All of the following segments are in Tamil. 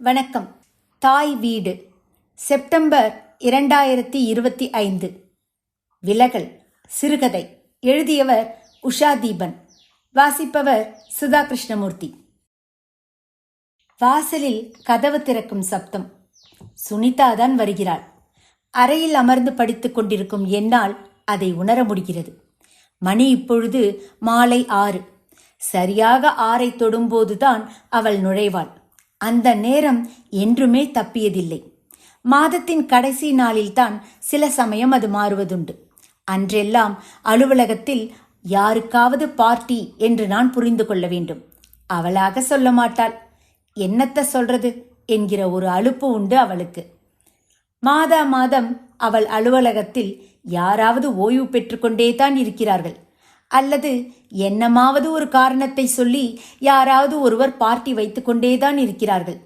வணக்கம். தாய் வீடு. செப்டம்பர் இரண்டாயிரத்தி இருபத்தி ஐந்து. விலகல். சிறுகதை. எழுதியவர் உஷா தீபன். வாசிப்பவர் சுதா கிருஷ்ணமூர்த்தி. வாசலில் கதவு திறக்கும் சப்தம். சுனிதா தான் வருகிறாள். அறையில் அமர்ந்து படித்துக் கொண்டிருக்கும் என்னால் அதை உணர முடிகிறது. மணி இப்பொழுது மாலை ஆறு. சரியாக ஆறை தொடும்போதுதான் அவள் நுழைவாள். அந்த நேரம் என்றுமே தப்பியதில்லை. மாதத்தின் கடைசி நாளில்தான் சில சமயம் அது மாறுவதுண்டு. அன்றெல்லாம் அலுவலகத்தில் யாருக்காவது பார்ட்டி என்று நான் புரிந்து கொள்ள வேண்டும். அவளாக சொல்ல மாட்டாள். என்னத்த சொல்றது? என்கிற ஒரு அலுப்பு உண்டு அவளுக்கு. மாதா மாதம் அவள் அலுவலகத்தில் யாராவது ஓய்வு பெற்றுக்கொண்டே தான் இருக்கிறார்கள். அல்லது என்னமாவது ஒரு காரணத்தை சொல்லி யாராவது ஒருவர் பார்ட்டி வைத்துக்கொண்டேதான் இருக்கிறார்கள்.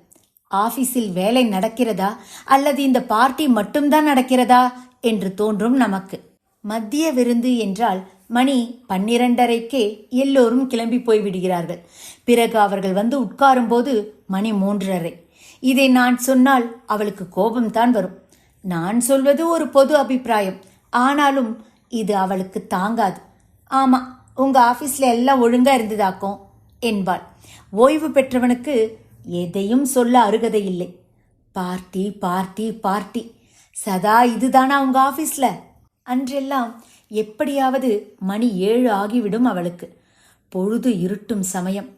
ஆபீஸில் வேலை நடக்கிறதா? அல்லது இந்த பார்ட்டி மட்டும்தான் நடக்கிறதா? என்று தோன்றும் நமக்கு. மத்திய விருந்து என்றால் மணி பன்னிரண்டரைக்கே எல்லோரும் கிளம்பி போய் விடுகிறார்கள். பிறகு அவர்கள் வந்து உட்காரும்போது மணி மூன்றரை. இதை நான் சொன்னால் அவளுக்கு கோபம்தான் வரும். நான் சொல்வது ஒரு பொது அபிப்பிராயம். ஆனாலும் இது அவளுக்கு தாங்காது. ஆமாம் உங்கள் ஆஃபீஸில் எல்லாம் ஒழுங்காக இருந்ததாக்கும் என்பாள். ஓய்வு பெற்றவனுக்கு எதையும் சொல்ல அருகதை இல்லை. பார்ட்டி பார்ட்டி பார்ட்டி சதா இதுதானா உங்கள் ஆஃபீஸில் அன்றெல்லாம் எப்படியாவது மணி ஏழு ஆகிவிடும் அவளுக்கு. பொழுது இருட்டும் சமயம்.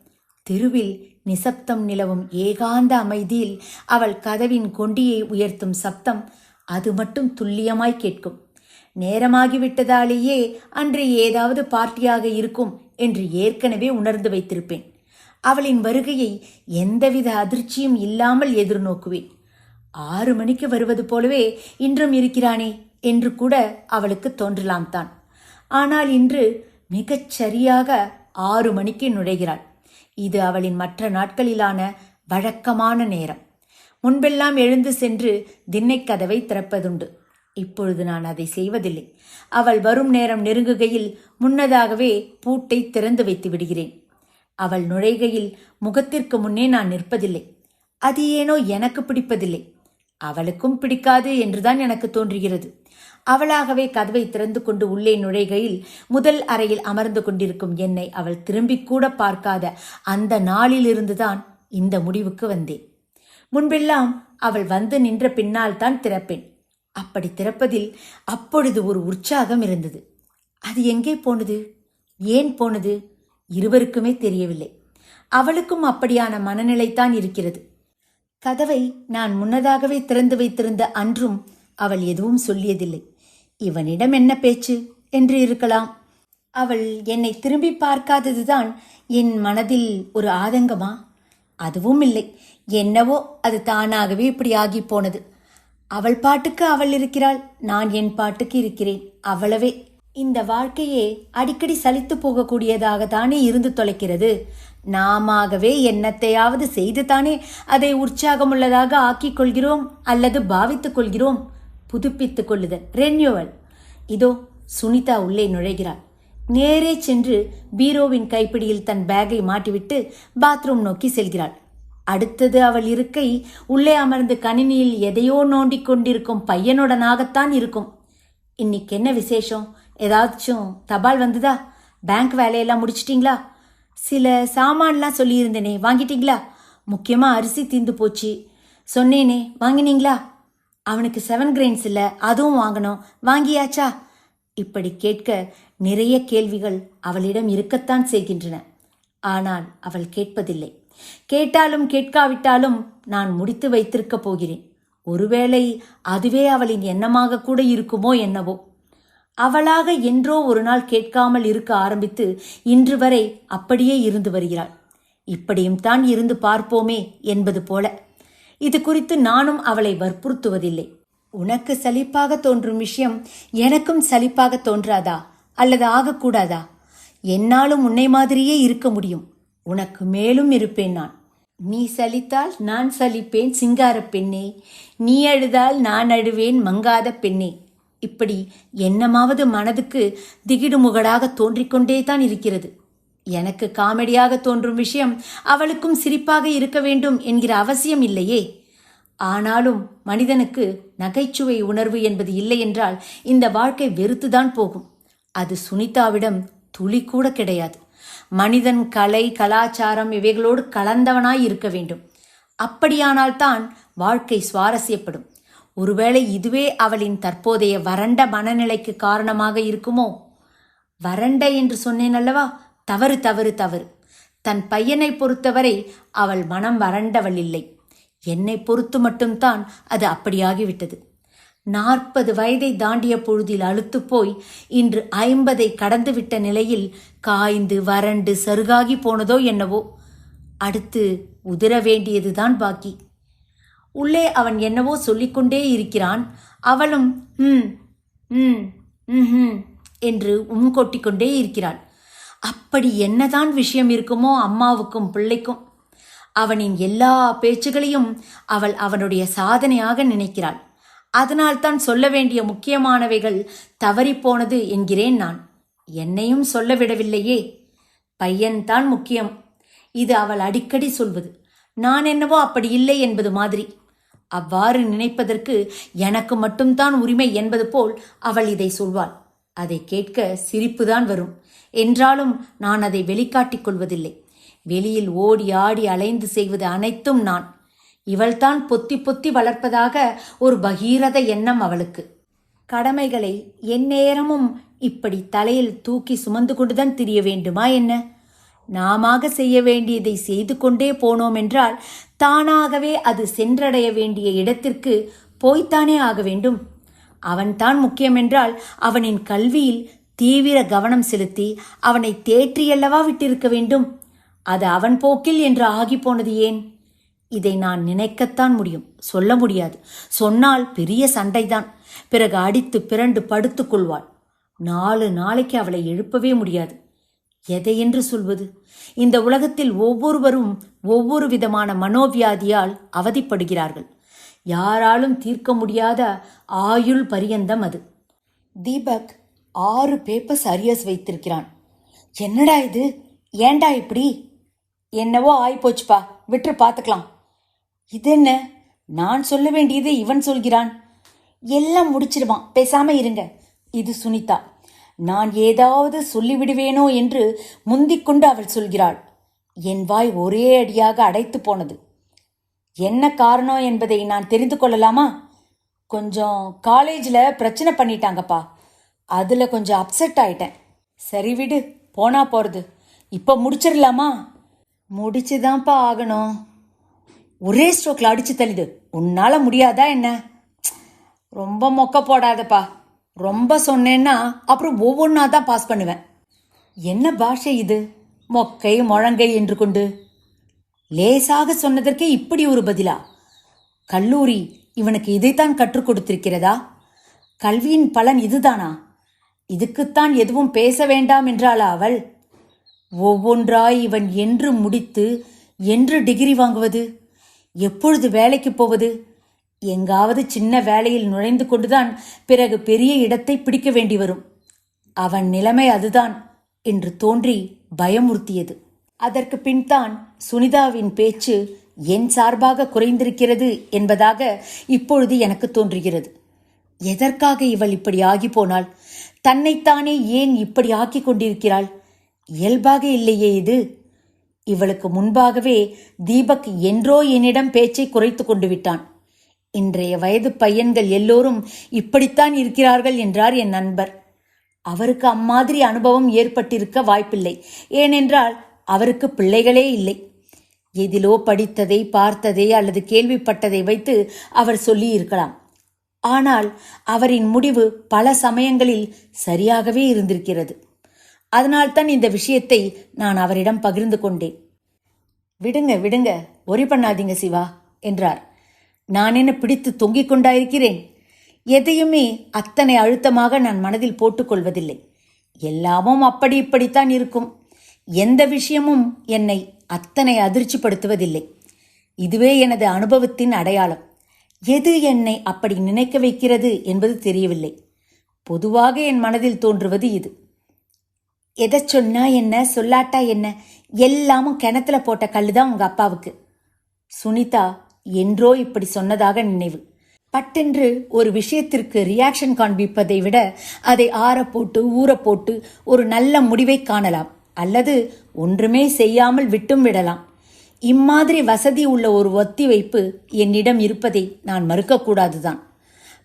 தெருவில் நிசப்தம் நிலவும் ஏகாந்த அமைதியில் அவள் கதவின் கொண்டியை உயர்த்தும் சப்தம் அது மட்டும் துல்லியமாய் கேட்கும். நேரமாகிவிட்டதாலேயே அன்று ஏதாவது பார்ட்டியாக இருக்கும் என்று ஏற்கனவே உணர்ந்து வைத்திருப்பேன். அவளின் வருகையை எந்தவித அதிர்ச்சியும் இல்லாமல் எதிர்நோக்குவேன். ஆறு மணிக்கு வருவது போலவே இன்றும் இருக்கிறானே என்று கூட அவளுக்கு தோன்றலாம் தான். ஆனால் இன்று மிகச் சரியாக ஆறு மணிக்கு நுழைகிறாள். இது அவளின் மற்ற நாட்களிலான வழக்கமான நேரம். முன்பெல்லாம் எழுந்து சென்று திண்ணைக் கதவை திறப்பதுண்டு. இப்பொழுது நான் அதை செய்வதில்லை. அவள் வரும் நேரம் நெருங்குகையில் முன்னதாகவே பூட்டை திறந்து வைத்து விடுகிறேன். அவள் நுழைகையில் முகத்திற்கு முன்னே நான் நிற்பதில்லை. அது ஏனோ எனக்கு பிடிப்பதில்லை. அவளுக்கும் பிடிக்காது என்றுதான் எனக்கு தோன்றுகிறது. அவளாகவே கதவை திறந்து கொண்டு உள்ளே நுழைகையில் முதல் அறையில் அமர்ந்து கொண்டிருக்கும் என்னை அவள் திரும்பிக் கூட பார்க்காத அந்த நாளிலிருந்துதான் இந்த முடிவுக்கு வந்தேன். முன்பெல்லாம் அவள் வந்து நின்ற பின்னால் தான் திறப்பேன். அப்படி திறப்பதில் அப்பொழுது ஒரு உற்சாகம் இருந்தது. அது எங்கே போனது? ஏன் போனது? இருவருக்குமே தெரியவில்லை. அவளுக்கும் அப்படியான மனநிலைத்தான் இருக்கிறது. கதவை நான் முன்னதாகவே திறந்து வைத்திருந்த அன்றும் அவள் எதுவும் சொல்லியதில்லை. இவனிடம் என்ன பேச்சு? என்று இருக்கலாம். அவள் என்னை திரும்பி பார்க்காததுதான் என் மனதில் ஒரு ஆதங்கமா? அதுவும் இல்லை. என்னவோ அது தானாகவே இப்படி ஆகி போனது. அவள் பாட்டுக்கு அவள் இருக்கிறாள் நான் என் பாட்டுக்கு இருக்கிறேன் அவ்வளவே. இந்த வாழ்க்கையே அடிக்கடி சலித்து போகக்கூடியதாக தானே இருந்து தொலைக்கிறது. நாமாகவே என்னத்தையாவது செய்து தானே அதை உற்சாகமுள்ளதாக ஆக்கிக் கொள்கிறோம் அல்லது பாவித்துக் கொள்கிறோம். புதுப்பித்துக் கொள்ளுதல். ரென்யூவல். இதோ சுனிதா உள்ளே நுழைகிறாள். நேரே சென்று பீரோவின் கைப்பிடியில் தன் பேக்கை மாட்டிவிட்டு பாத்ரூம் நோக்கி செல்கிறாள். அடுத்தது அவள் இருக்கை உள்ளே அமர்ந்து கணினியில் எதையோ நோண்டிக் கொண்டிருக்கும் பையனுடனாகத்தான் இருக்கும். இன்னைக்கு என்ன விசேஷம்? ஏதாச்சும் தபால் வந்ததா? பேங்க் வேலையெல்லாம் முடிச்சிட்டிங்களா? சில சாமான்லாம் சொல்லியிருந்தேனே வாங்கிட்டீங்களா? முக்கியமாக அரிசி தீந்து போச்சு. சொன்னேனே வாங்கினீங்களா? அவனுக்கு செவன் கிரெயின்ஸ் இல்லை அதுவும் வாங்கணும். வாங்கியாச்சா? இப்படி கேட்க நிறைய கேள்விகள் அவளிடம் இருக்கத்தான் செய்கின்றன. ஆனால் அவள் கேட்பதில்லை. கேட்டாலும் கேட்காவிட்டாலும் நான் முடித்து வைத்திருக்கப் போகிறேன். ஒருவேளை அதுவே அவளின் எண்ணமாக கூட இருக்குமோ என்னவோ. அவளாக என்றோ ஒரு நாள் கேட்காமல் இருக்க ஆரம்பித்து இன்று வரை அப்படியே இருந்து வருகிறாள். இப்படியும் தான் இருந்து பார்ப்போமே என்பது போல. இது குறித்து நானும் அவளை வற்புறுத்துவதில்லை. உனக்கு சலிப்பாக தோன்றும் விஷயம் எனக்கும் சலிப்பாக தோன்றாதா அல்லது ஆகக்கூடாதா? என்னாலும் உன்னை மாதிரியே இருக்க முடியும். உனக்கு மேலும் இருப்பேன் நான். நீ சலித்தால் நான் சலிப்பேன் சிங்கார பெண்ணே. நீ அழுதால் நான் அழுவேன் மங்காத பெண்ணே. இப்படி என்னமாவது மனதுக்கு திகிடுமுகடாக தோன்றிக்கொண்டே தான் இருக்கிறது. எனக்கு காமெடியாக தோன்றும் விஷயம் அவளுக்கும் சிரிப்பாக இருக்க வேண்டும் என்கிற அவசியம் இல்லையே. ஆனாலும் மனிதனுக்கு நகைச்சுவை உணர்வு என்பது இல்லை என்றால் இந்த வாழ்க்கை வெறுத்துதான் போகும். அது சுனிதாவிடம் துளி கூட கிடையாது. மனிதன் கலை கலாச்சாரம் இவைகளோடு கலந்தவனாய் இருக்க வேண்டும். அப்படியானால்தான் வாழ்க்கை சுவாரஸ்யப்படும். ஒருவேளை இதுவே அவளின் தற்போதைய வறண்ட மனநிலைக்கு காரணமாக இருக்குமோ? வறண்ட என்று சொன்னேன் அல்லவா? தவறு தவறு தவறு. தன் பையனை பொறுத்தவரை அவள் மனம் வறண்டவள் இல்லை. என்னை பொறுத்து மட்டும்தான் அது அப்படியாகிவிட்டது. நாற்பது வயதை தாண்டிய பொழுதில் அழுத்துப்போய் இன்று ஐம்பதை கடந்துவிட்ட நிலையில் காய்ந்து வறண்டு சருகாகி போனதோ என்னவோ. அடுத்து உதிர வேண்டியதுதான் பாக்கி. உள்ளே அவன் என்னவோ சொல்லிக்கொண்டே இருக்கிறான். அவளும் ம் ம் ம் என்று உம் கொட்டிக்கொண்டே இருக்கிறாள். அப்படி என்னதான் விஷயம் இருக்குமோ அம்மாவுக்கும் பிள்ளைக்கும். அவனின் எல்லா பேச்சுகளையும் அவள் அவனுடைய சாதனையாக நினைக்கிறாள். அதனால் தான் சொல்ல வேண்டிய முக்கியமானவைகள் தவறிப்போனது என்கிறேன் நான். என்னையும் சொல்ல விடவில்லையே. பையன்தான் முக்கியம். இது அவள் அடிக்கடி சொல்வது. நான் என்னவோ அப்படி இல்லை என்பது மாதிரி. அவ்வாறு நினைப்பதற்கு எனக்கு மட்டும்தான் உரிமை என்பது போல் அவள் இதை சொல்வாள். அதை கேட்க சிரிப்புதான் வரும். என்றாலும் நான் அதை வெளிக்காட்டிக் கொள்வதில்லை. வெளியில் ஓடி ஆடி அலைந்து செய்வது அனைத்தும் நான். இவள்தான் பொத்தி பொத்தி வளர்ப்பதாக ஒரு பகீரத எண்ணம் அவளுக்கு. கடமைகளை எந்நேரமும் இப்படி தலையில் தூக்கி சுமந்து கொண்டுதான் திரிய வேண்டுமா என்ன? நாமாக செய்ய வேண்டியதை செய்து கொண்டே போனோம் என்றால் தானாகவே அது சென்றடைய வேண்டிய இடத்திற்கு போய்த்தானே ஆக வேண்டும். அவன்தான் முக்கியமென்றால் அவனின் கல்வியில் தீவிர கவனம் செலுத்தி அவனை தேற்றியல்லவா விட்டிருக்க வேண்டும். அது அவன் போக்கில் என்று ஆகிப்போனது ஏன்? இதை நான் நினைக்கத்தான் முடியும். சொல்ல முடியாது. சொன்னால் பெரிய சண்டைதான். பிறகு அடித்து பிறண்டு படுத்துக் கொள்வாள். நாலு நாளைக்கு அவளை எழுப்பவே முடியாது. எதை என்று சொல்வது? இந்த உலகத்தில் ஒவ்வொருவரும் ஒவ்வொரு விதமான மனோவியாதியால் அவதிப்படுகிறார்கள். யாராலும் தீர்க்க முடியாத ஆயுள் பரியந்தம் அது. தீபக் ஆறு பேப்பர்ஸ் அரியர்ஸ் வைத்திருக்கிறான். என்னடா இது? ஏன்டா இப்படி? என்னவோ ஆயிப்போச்சுப்பா. விட்டு பார்த்துக்கலாம் இது என்ன நான் சொல்ல வேண்டியது இவன் சொல்கிறான். எல்லாம் முடிச்சிடுவான் பேசாம இருங்க. இது சுனிதா. நான் ஏதாவது சொல்லிவிடுவேனோ என்று முந்திக்கொண்டு அவள் சொல்கிறாள். என் வாய் ஒரே அடியாக அடைத்து போனது. என்ன காரணம் என்பதை நான் தெரிந்து கொள்ளலாமா? கொஞ்சம் காலேஜில் பிரச்சனை பண்ணிட்டாங்கப்பா. அதில் கொஞ்சம் அப்செட் ஆயிட்டேன். சரி விடு போனா போகிறது இப்போ முடிச்சிடலாமா முடிச்சுதான்ப்பா ஆகணும். ஒரே ஸ்ட்ரோக்கில் அடிச்சு தள்ளிது உன்னால் முடியாதா என்ன? ரொம்ப மொக்க போடாதப்பா. ரொம்ப சொன்னேன்னா அப்புறம் ஒவ்வொன்றா தான் பாஸ் பண்ணுவேன். என்ன பாஷை இது? மொக்கை முழங்கை என்று கொண்டு. லேசாக சொன்னதற்கே இப்படி ஒரு பதிலா? கல்லூரி இவனுக்கு இதைத்தான் கற்றுக் கொடுத்திருக்கிறதா? கல்வியின் பலன் இதுதானா? இதுக்குத்தான் எதுவும் பேச வேண்டாம் என்றாளா அவள். ஒவ்வொன்றாய் இவன் என்று முடித்து என்று டிகிரி வாங்குவது? எப்பொழுது வேலைக்கு போவது? எங்காவது சின்ன வேலையில் நுழைந்து கொண்டுதான் பிறகு பெரிய இடத்தை பிடிக்க வேண்டி வரும். அவன் நிலைமை அதுதான் என்று தோன்றி பயமுறுத்தியது. அதற்கு பின்தான் சுனிதாவின் பேச்சு என் சார்பாக குறைந்திருக்கிறது என்பதாக இப்பொழுது எனக்கு தோன்றுகிறது. எதற்காக இவள் இப்படி ஆகி போனாள்? தன்னைத்தானே ஏன் இப்படி ஆக்கி கொண்டிருக்கிறாள்? இயல்பாக இல்லையே இது. இவளுக்கு முன்பாகவே தீபக் என்றோ என்னிடம் பேச்சை குறைத்து கொண்டு விட்டான். இன்றைய வயது பையன்கள் எல்லோரும் இப்படித்தான் இருக்கிறார்கள் என்றார் என் நண்பர். அவருக்கு அம்மாதிரி அனுபவம் ஏற்பட்டிருக்க வாய்ப்பில்லை. ஏனென்றால் அவருக்கு பிள்ளைகளே இல்லை. எதிலோ படித்ததை பார்த்ததை அல்லது கேள்விப்பட்டதை வைத்து அவர் சொல்லியிருக்கலாம். ஆனால் அவரின் முடிவு பல சமயங்களில் சரியாகவே இருந்திருக்கிறது. அதனால்தான் இந்த விஷயத்தை நான் அவரிடம் பகிர்ந்து கொண்டேன். விடுங்க விடுங்க ஒரி பண்ணாதீங்க சிவா என்றார். நான் என்ன பிடித்து தொங்கிக் கொண்டாயிருக்கிறேன்? எதையுமே அத்தனை அழுத்தமாக நான் மனதில் போட்டுக்கொள்வதில்லை எல்லாமும் அப்படி இப்படித்தான் இருக்கும். எந்த விஷயமும் என்னை அத்தனை அதிர்ச்சிப்படுத்துவதில்லை. இதுவே எனது அனுபவத்தின் அடையாளம். எது என்னை அப்படி நினைக்க வைக்கிறது என்பது தெரியவில்லை. பொதுவாக என் மனதில் தோன்றுவது இது. எதை சொன்னா என்ன சொல்லாட்டா என்ன எல்லாமும் கிணத்துல போட்ட கல்லுதான் உங்க அப்பாவுக்கு. சுனிதா என்றோ இப்படி சொன்னதாக நினைவு. பட்டென்று ஒரு விஷயத்திற்கு ரியாக்ஷன் காண்பிப்பதை விட அதை ஆற போட்டு ஊற போட்டு ஒரு நல்ல முடிவை காணலாம். அல்லது ஒன்றுமே செய்யாமல் விட்டும் விடலாம். இம்மாதிரி வசதி உள்ள ஒரு ஒத்திவைப்பு என்னிடம் இருப்பதை நான் மறுக்கக்கூடாதுதான்.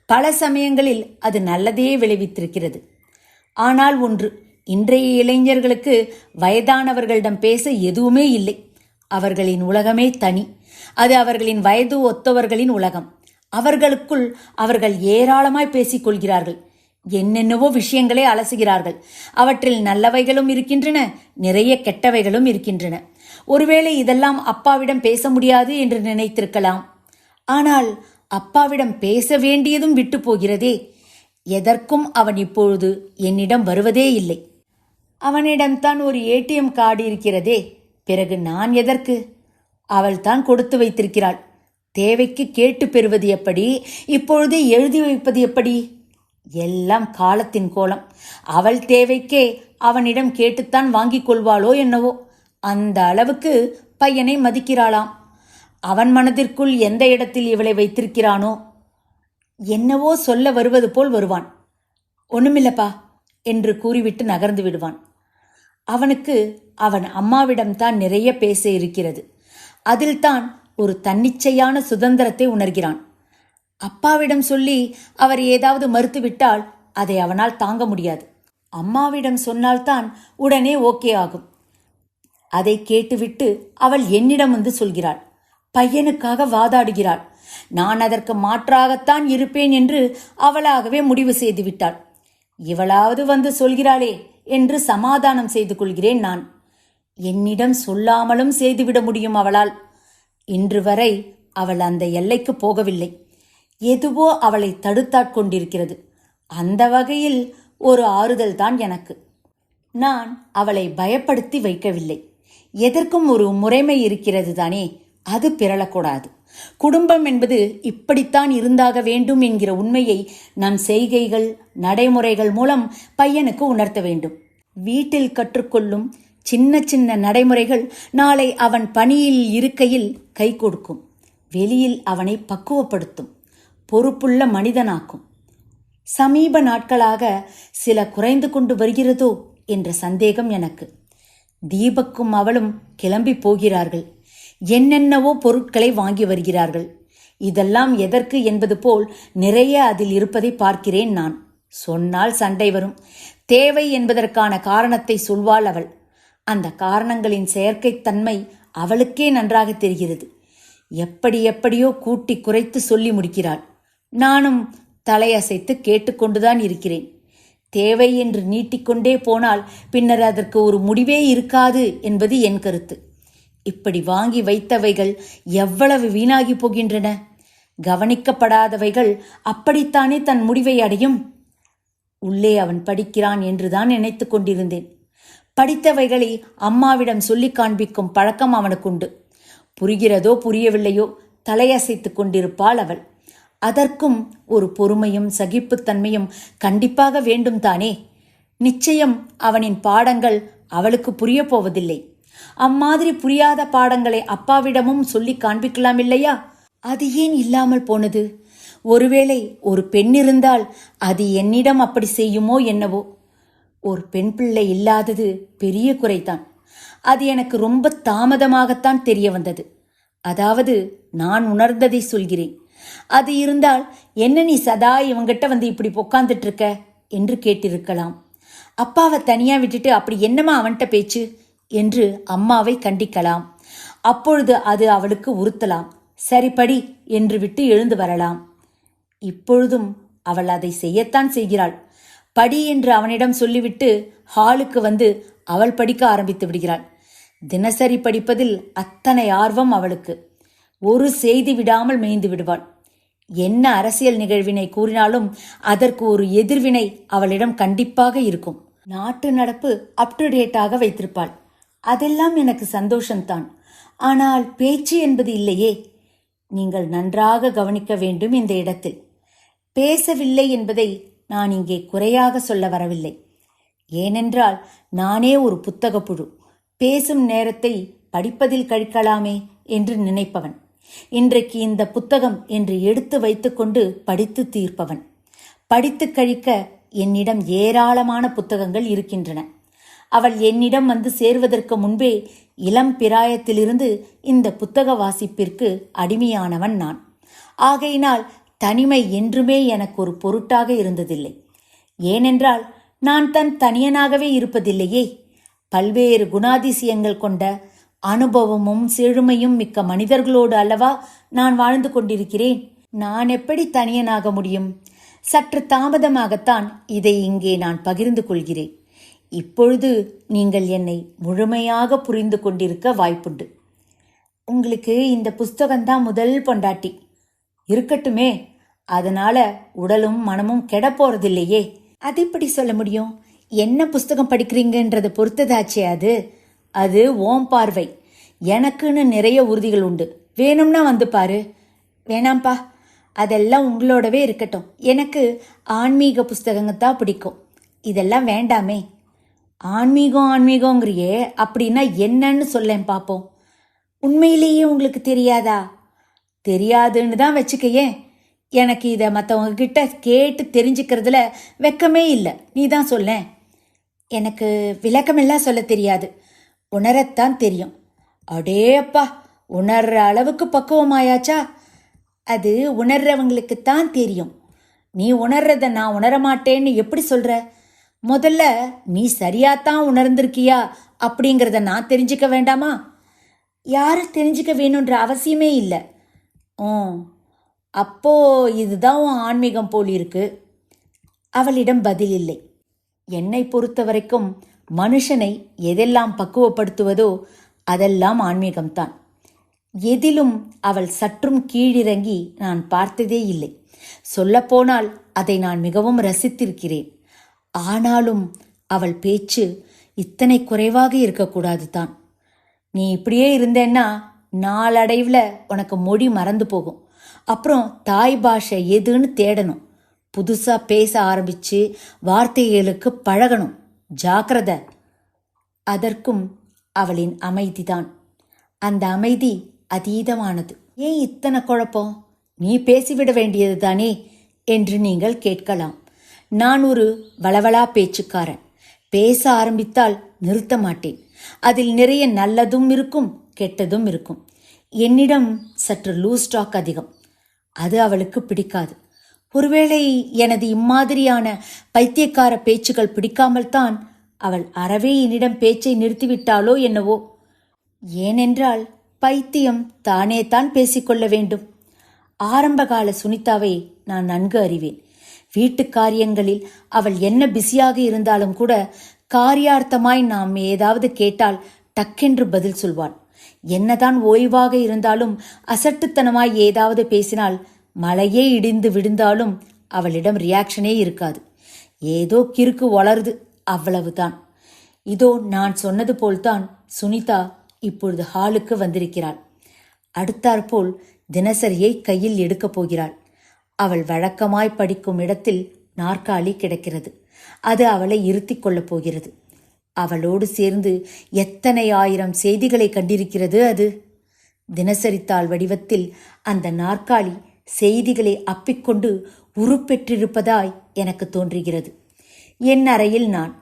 பல சமயங்களில் அது நல்லதையே விளைவித்திருக்கிறது. ஆனால் ஒன்று இன்றைய இளைஞர்களுக்கு வயதானவர்களிடம் பேச எதுவுமே இல்லை. அவர்களின் உலகமே தனி. அது அவர்களின் வயது ஒத்தவர்களின் உலகம். அவர்களுக்குள் அவர்கள் ஏராளமாய் பேசிக் கொள்கிறார்கள். என்னென்னவோ விஷயங்களை அலசுகிறார்கள். அவற்றில் நல்லவைகளும் இருக்கின்றன நிறைய கெட்டவைகளும் இருக்கின்றன. ஒருவேளை இதெல்லாம் அப்பாவிடம் பேச முடியாது என்று நினைத்திருக்கலாம். ஆனால் அப்பாவிடம் பேச வேண்டியதும் விட்டு போகிறதே. எதற்கும் அவன் இப்பொழுது என்னிடம் வருவதே இல்லை. அவனிடம்தான் ஒரு ஏடிஎம் கார்டு இருக்கிறதே. பிறகு நான் எதற்கு? அவள் தான் கொடுத்து வைத்திருக்கிறாள். தேவைக்கு கேட்டு பெறுவது எப்படி? இப்பொழுது எழுதி வைப்பது எப்படி? எல்லாம் காலத்தின் கோலம். அவள் தேவைக்கே அவனிடம் கேட்டுத்தான் வாங்கிக் கொள்வாளோ என்னவோ. அந்த அளவுக்கு பையனை மதிக்கிறாளாம். அவன் மனதிற்குள் எந்த இடத்தில் இவளை வைத்திருக்கிறானோ? என்னவோ சொல்ல வருவது போல் வருவான். ஒண்ணுமில்லப்பா என்று கூறிவிட்டு நகர்ந்து விடுவான். அவனுக்கு அவன் அம்மாவிடம்தான் நிறைய பேச இருக்கிறது. அதில்தான் ஒரு தன்னிச்சையான சுதந்திரத்தை உணர்கிறான். அப்பாவிடம் சொல்லி அவர் ஏதாவது மறுத்துவிட்டால் அதை அவனால் தாங்க முடியாது. அம்மாவிடம் சொன்னால்தான் உடனே ஓகே ஆகும். அதை கேட்டுவிட்டு அவள் என்னிடம் வந்து சொல்கிறாள். பையனுக்காக வாதாடுகிறாள். நான் அதற்கு மாற்றாகத்தான் இருப்பேன் என்று அவளாகவே முடிவு செய்து விட்டாள் இவளாவது வந்து சொல்கிறாளே என்று சமாதானம் செய்து கொள்கிறேன் நான். என்னிடம் சொல்லாமலும் செய்துவிட முடியும் அவளால். இன்று வரை அவள் அந்த எல்லைக்கு போகவில்லை. எதுவோ அவளை தடுத்தாட்கொண்டிருக்கிறது அந்த வகையில் ஒரு ஆறுதல் தான் எனக்கு. நான் அவளை பயப்படுத்தி வைக்கவில்லை. எதற்கும் ஒரு முறைமை இருக்கிறது தானே அது பிறளக்கூடாது குடும்பம் என்பது இப்படித்தான் இருந்தாக வேண்டும் என்கிற உண்மையை நம் செய்கைகள் நடைமுறைகள் மூலம் பையனுக்கு உணர்த்த வேண்டும். வீட்டில் கற்றுக்கொள்ளும் சின்ன சின்ன நடைமுறைகள் நாளை அவன் பணியில் இருக்கையில் கை கொடுக்கும். வெளியில் அவனை பக்குவப்படுத்தும். பொறுப்புள்ள மனிதனாக்கும். சமீப நாட்களாக சில குறைந்து கொண்டு வருகிறதோ என்ற சந்தேகம் எனக்கு. தீபக்கும் அவளும் கிளம்பி போகிறார்கள். என்னென்னவோ பொருட்களை வாங்கி வருகிறார்கள். இதெல்லாம் எதற்கு என்பது போல் நிறைய அதில் இருப்பதை பார்க்கிறேன் நான். சொன்னால் சண்டை வரும். தேவை என்பதற்கான காரணத்தை சொல்வாள் அவள். அந்த காரணங்களின் செயற்கைத்தன்மை அவளுக்கே நன்றாக தெரிகிறது. எப்படி எப்படியோ கூட்டி குறைத்து சொல்லி முடிக்கிறாள். நானும் தலையசைத்து கேட்டுக்கொண்டுதான் இருக்கிறேன். தேவை என்று நீட்டிக்கொண்டே போனால் பின்னர் அதற்கு ஒரு முடிவே இருக்காது என்பது என் கருத்து. இப்படி வாங்கி வைத்தவைகள் எவ்வளவு வீணாகி போகின்றன? கவனிக்கப்படாதவைகள் அப்படித்தானே தன் முடிவை அடையும்? உள்ளே அவன் படிக்கிறான் என்றுதான் நினைத்து கொண்டிருந்தேன். படித்தவைகளை அம்மாவிடம் சொல்லிக் காண்பிக்கும் பழக்கம் அவனுக்குண்டு. புரிகிறதோ புரியவில்லையோ தலையசைத்துக் கொண்டிருப்பாள் அவள். அதற்கும் ஒரு பொறுமையும் சகிப்புத்தன்மையும் கண்டிப்பாக வேண்டும் தானே? நிச்சயம் அவனின் பாடங்கள் அவளுக்கு புரியப் போவதில்லை. அம்மாதிரி புரியாத பாடங்களை அப்பாவிடமும் சொல்லி காண்பிக்கலாம் இல்லையா? அது ஏன் இல்லாமல் போனது? ஒருவேளை ஒரு பெண் இருந்தால் அது என்னிடம் அப்படி செய்யுமோ என்னவோ? ஒரு பெண் பிள்ளை இல்லாதது பெரிய குறைதான். அது எனக்கு ரொம்ப தாமதமாகத்தான் தெரிய வந்தது. அதாவது நான் உணர்ந்ததை சொல்கிறேன். அது இருந்தால் என்ன நீ சதா இவங்கிட்ட வந்து இப்படி உட்காந்துட்டு இருக்க? என்று கேட்டிருக்கலாம். அப்பாவை தனியா விட்டுட்டு அப்படி என்னமா அவன்கிட்ட பேச்சு? என்று அம்மாவை கண்டிக்கலாம். அப்பொழுது அது அவளுக்கு உறுத்தலாம். சரிப்படி என்று விட்டு எழுந்து வரலாம். இப்பொழுதும் அவள் அதை செய்யத்தான் செய்கிறாள். படி என்று அவனிடம் சொல்லிவிட்டு ஹாலுக்கு வந்து அவள் படிக்க ஆரம்பித்து விடுகிறாள். தினசரி படிப்பதில் அத்தனை ஆர்வம் அவளுக்கு. ஒரு செய்தி விடாமல் மேய்ந்து விடுவாள். என்ன அரசியல் நிகழ்வினை கூறினாலும் அதற்கு ஒரு எதிர்வினை அவளிடம் கண்டிப்பாக இருக்கும். நாட்டு நடப்பு அப் டு டேட்டாக வைத்திருப்பாள். அதெல்லாம் எனக்கு சந்தோஷம்தான். ஆனால் பேச்சு என்பது இல்லையே. நீங்கள் நன்றாக கவனிக்க வேண்டும் இந்த இடத்தில். பேசவில்லை என்பதை நான் இங்கே குறையாக சொல்ல வரவில்லை. ஏனென்றால் நானே ஒரு புத்தக புழு. பேசும் நேரத்தை படிப்பதில் கழிக்கலாமே என்று நினைப்பவன். இன்றைக்கு இந்த புத்தகம் என்று எடுத்து வைத்துக்கொண்டு படித்து தீர்ப்பவன். படித்து கழிக்க என்னிடம் ஏராளமான புத்தகங்கள் இருக்கின்றன. அவள் என்னிடம் வந்து சேர்வதற்கு முன்பே இளம் பிராயத்திலிருந்து இந்த புத்தக வாசிப்பிற்கு அடிமையானவன் நான். ஆகையினால் தனிமை என்றுமே எனக்கு ஒரு பொருட்டாக இருந்ததில்லை. ஏனென்றால் நான் தன் தனியனாகவே இருப்பதில்லையே. பல்வேறு குணாதிசயங்கள் கொண்ட அனுபவமும் செழுமையும் மிக்க மனிதர்களோடு அல்லவா நான் வாழ்ந்து கொண்டிருக்கிறேன். நான் எப்படி தனியனாக முடியும்? சற்று தாமதமாகத்தான் இதை இங்கே நான் பகிர்ந்து கொள்கிறேன். இப்பொழுது நீங்கள் என்னை முழுமையாக புரிந்து கொண்டிருக்க வாய்ப்புண்டு. உங்களுக்கு இந்த புஸ்தகம்தான் முதல் பொண்டாட்டி. இருக்கட்டுமே அதனால உடலும் மனமும் கெடப்போறதில்லையே. அது எப்படி சொல்ல முடியும்? என்ன புஸ்தகம் படிக்கிறீங்கன்றதை பொறுத்ததாச்சே அது. அது ஓம் பார்வை. எனக்குன்னு நிறைய உறுதிகள் உண்டு. வேணும்னா வந்து பாரு. வேணாம்ப்பா அதெல்லாம் உங்களோடவே இருக்கட்டும். எனக்கு ஆன்மீக புஸ்தகங்க தான் பிடிக்கும். இதெல்லாம் வேண்டாமே. ஆன்மீகம் ஆன்மீகங்கிறியே அப்படின்னா என்னன்னு சொல்லேன் பார்ப்போம் உண்மையிலேயே உங்களுக்கு தெரியாதா? தெரியாதுன்னு தான் வச்சுக்கையே. எனக்கு இதை மற்றவங்க கிட்ட கேட்டு தெரிஞ்சுக்கிறதுல வெக்கமே இல்லை. நீ தான் சொல்லேன். எனக்கு விளக்கமெல்லாம் சொல்ல தெரியாது. உணரத்தான் தெரியும். அடேப்பா உணர்ற அளவுக்கு பக்குவமாயாச்சா? அது உணர்றவங்களுக்குத்தான் தெரியும். நீ உணர்றத நான் உணர மாட்டேன்னு எப்படி சொல்கிற முதல்ல நீ சரியாத்தான் உணர்ந்திருக்கியா? அப்படிங்கிறத நான் தெரிஞ்சுக்க வேண்டாமா? யாரும் தெரிஞ்சுக்க வேணுன்ற அவசியமே இல்லை. ஓ அப்போ இதுதான் உன் ஆன்மீகம் போல் இருக்கு. அவளிடம் பதில் இல்லை. என்னை பொறுத்த வரைக்கும் மனுஷனை எதெல்லாம் பக்குவப்படுத்துவதோ அதெல்லாம் ஆன்மீகம்தான். எதிலும் அவள் சற்றும் கீழிறங்கி நான் பார்த்ததே இல்லை. சொல்லப்போனால் அதை நான் மிகவும் ரசித்திருக்கிறேன். ஆனாலும் அவள் பேச்சு இத்தனை குறைவாக இருக்கக்கூடாது தான் நீ இப்படியே இருந்தேன்னா நாளடைவில் உனக்கு மொழி மறந்து போகும். அப்புறம் தாய் பாஷை எதுன்னு தேடணும். புதுசாக பேச ஆரம்பித்து வார்த்தைகளுக்கு பழகணும். ஜாக்கிரதை. அதற்கும் அவளின் அமைதிதான். அந்த அமைதி அதீதமானது. ஏன் இத்தனை குழப்பம்? நீ பேசிவிட வேண்டியது தானே என்று நீங்கள் கேட்கலாம். நான் ஒரு வளவளா பேச்சுக்காரன். பேச ஆரம்பித்தால் நிறுத்த மாட்டேன். அதில் நிறைய நல்லதும் இருக்கும் கெட்டதும் இருக்கும். என்னிடம் சற்று லூஸ் ஸ்டாக் அதிகம். அது அவளுக்கு பிடிக்காது. ஒருவேளை எனது இம்மாதிரியான பைத்தியக்கார பேச்சுகள் பிடிக்காமல் தான் அவள் அறவே என்னிடம் பேச்சை நிறுத்திவிட்டாளோ என்னவோ. ஏனென்றால் பைத்தியம் தானே தான் பேசிக்கொள்ள வேண்டும். ஆரம்பகால சுனிதாவை நான் நன்கு அறிவேன். வீட்டு காரியங்களில் அவள் என்ன பிஸியாக இருந்தாலும் கூட காரியார்த்தமாய் நாம் ஏதாவது கேட்டால் டக்கென்று பதில் சொல்வாள். என்னதான் ஓய்வாக இருந்தாலும் அசட்டுத்தனமாய் ஏதாவது பேசினால் மழையே இடிந்து விழுந்தாலும் அவளிடம் ரியாக்ஷனே இருக்காது. ஏதோ கிறுக்கு வளருது அவ்வளவுதான். இதோ நான் சொன்னது போல்தான் சுனிதா இப்பொழுது ஹாலுக்கு வந்திருக்கிறாள். அடுத்தாற்போல் தினசரியை கையில் எடுக்கப் போகிறாள். அவள் வழக்கமாய் படிக்கும் இடத்தில் நாற்காலி கிடக்கிறது. அது அவளை இருத்தி கொள்ளப் போகிறது. அவளோடு சேர்ந்து எத்தனை ஆயிரம் செய்திகளை கண்டிருக்கிறது அது? தினசரித்தாள் வடிவத்தில் அந்த நாற்காலி செய்திகளை அப்பிக்கொண்டு உருப்பெற்றிருப்பதாய் எனக்கு தோன்றுகிறது. என் அறையில் நான்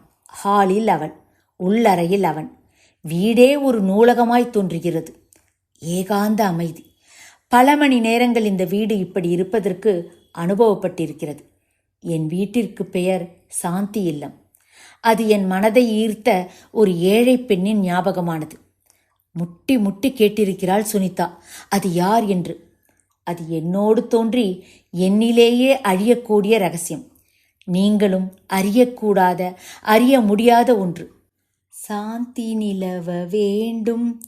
ஹாலில் அவன் உள்ளறையில் அவன். வீடே ஒரு நூலகமாய் தோன்றுகிறது. ஏகாந்த அமைதி. பல மணி நேரங்கள் இந்த வீடு இப்படி இருப்பதற்கு அனுபவப்பட்டிருக்கிறது. என் வீட்டிற்கு பெயர் சாந்தி இல்லம். அது என் மனதை ஈர்த்த ஒரு ஏழை பெண்ணின் ஞாபகமானது. முட்டி முட்டி கேட்டிருக்கிறாள் சுனிதா. அது யார் என்று. அது என்னோடு தோன்றி என்னிலேயே அழியக்கூடிய ரகசியம். நீங்களும் அறியக்கூடாத அறிய முடியாத ஒன்று. சாந்தி நிலவ வேண்டும்.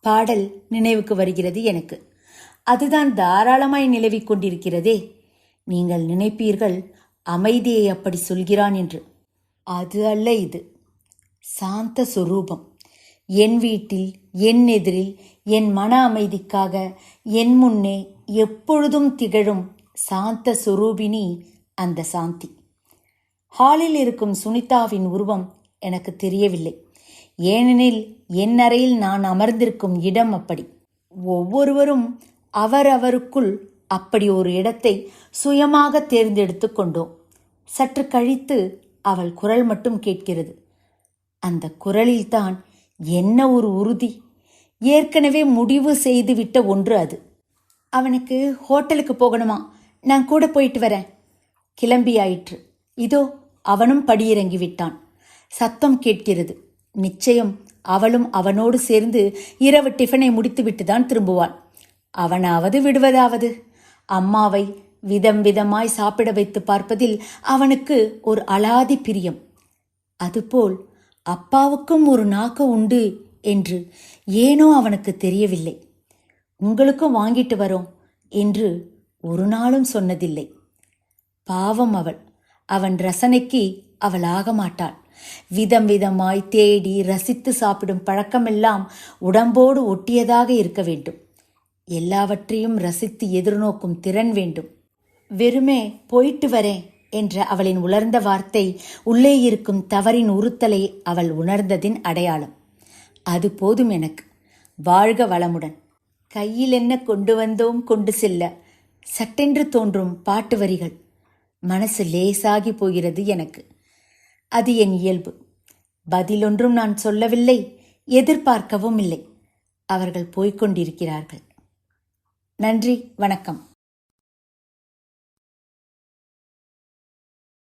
பாடல் நினைவுக்கு வருகிறது எனக்கு. அதுதான் தாராளமாய் நிலவிக் கொண்டிருக்கிறதே. நீங்கள் நினைப்பீர்கள் அமைதியை அப்படி சொல்கிறான் என்று. அது அல்ல இது. சாந்த சுரூபம். என் வீட்டில் என் எதிரில் என் மன அமைதிக்காக என் முன்னே எப்பொழுதும் திகழும் சாந்த சுரூபினி அந்த சாந்தி. ஹாலில் இருக்கும் சுனிதாவின் உருவம் எனக்கு தெரியவில்லை. ஏனெனில் என் அறையில் நான் அமர்ந்திருக்கும் இடம் அப்படி. ஒவ்வொருவரும் அவரவருக்குள் அப்படி ஒரு இடத்தை சுயமாக தேர்ந்தெடுத்து கொண்டோம். சற்று கழித்து அவள் குரல் மட்டும் கேட்கிறது. அந்த குரலில்தான் என்ன ஒரு உறுதி. ஏற்கனவே முடிவு செய்துவிட்ட ஒன்று அது. அவனுக்கு ஹோட்டலுக்கு போகணுமா? நான் கூட போயிட்டு வரேன். கிளம்பியாயிற்று. இதோ அவனும் படியிறங்கி விட்டான். சத்தம் கேட்கிறது. நிச்சயம் அவளும் அவனோடு சேர்ந்து இரவு டிஃபனை முடித்துவிட்டு தான் திரும்புவாள். அவனாவது விடுவதாவது. அம்மாவை விதம் விதமாய் சாப்பிட வைத்து பார்ப்பதில் அவனுக்கு ஒரு அலாதி பிரியம். அதுபோல் அப்பாவுக்கும் ஒரு நாக்கு உண்டு என்று ஏனோ அவனுக்கு தெரியவில்லை. உங்களுக்கும் வாங்கிட்டு வரோம் என்று ஒரு நாளும் சொன்னதில்லை. பாவம் அவள். அவன் ரசனைக்கு அவள் ஆக மாட்டாள் விதம் விதமாய் தேடி ரசித்து சாப்பிடும் பழக்கமெல்லாம் உடம்போடு ஒட்டியதாக இருக்க வேண்டும். எல்லாவற்றையும் ரசித்து எதிர்நோக்கும் திறன் வேண்டும். வெறுமே போயிட்டு வரேன் என்ற அவளின் உலர்ந்த வார்த்தை உள்ளே இருக்கும் தவறின் உறுத்தலை அவள் உணர்ந்ததின் அடையாளம். அது போதும் எனக்கு. வாழ்க வளமுடன். கையில் என்ன கொண்டு வந்தோம் கொண்டு செல்ல. சட்டென்று தோன்றும் பாட்டு வரிகள். மனசு லேசாகி போகிறது எனக்கு. அது என் இயல்பு. பதிலொன்றும் நான் சொல்லவில்லை. எதிர்பார்க்கவும் இல்லை. அவர்கள் போய்க் கொண்டிருக்கிறார்கள். நன்றி வணக்கம்.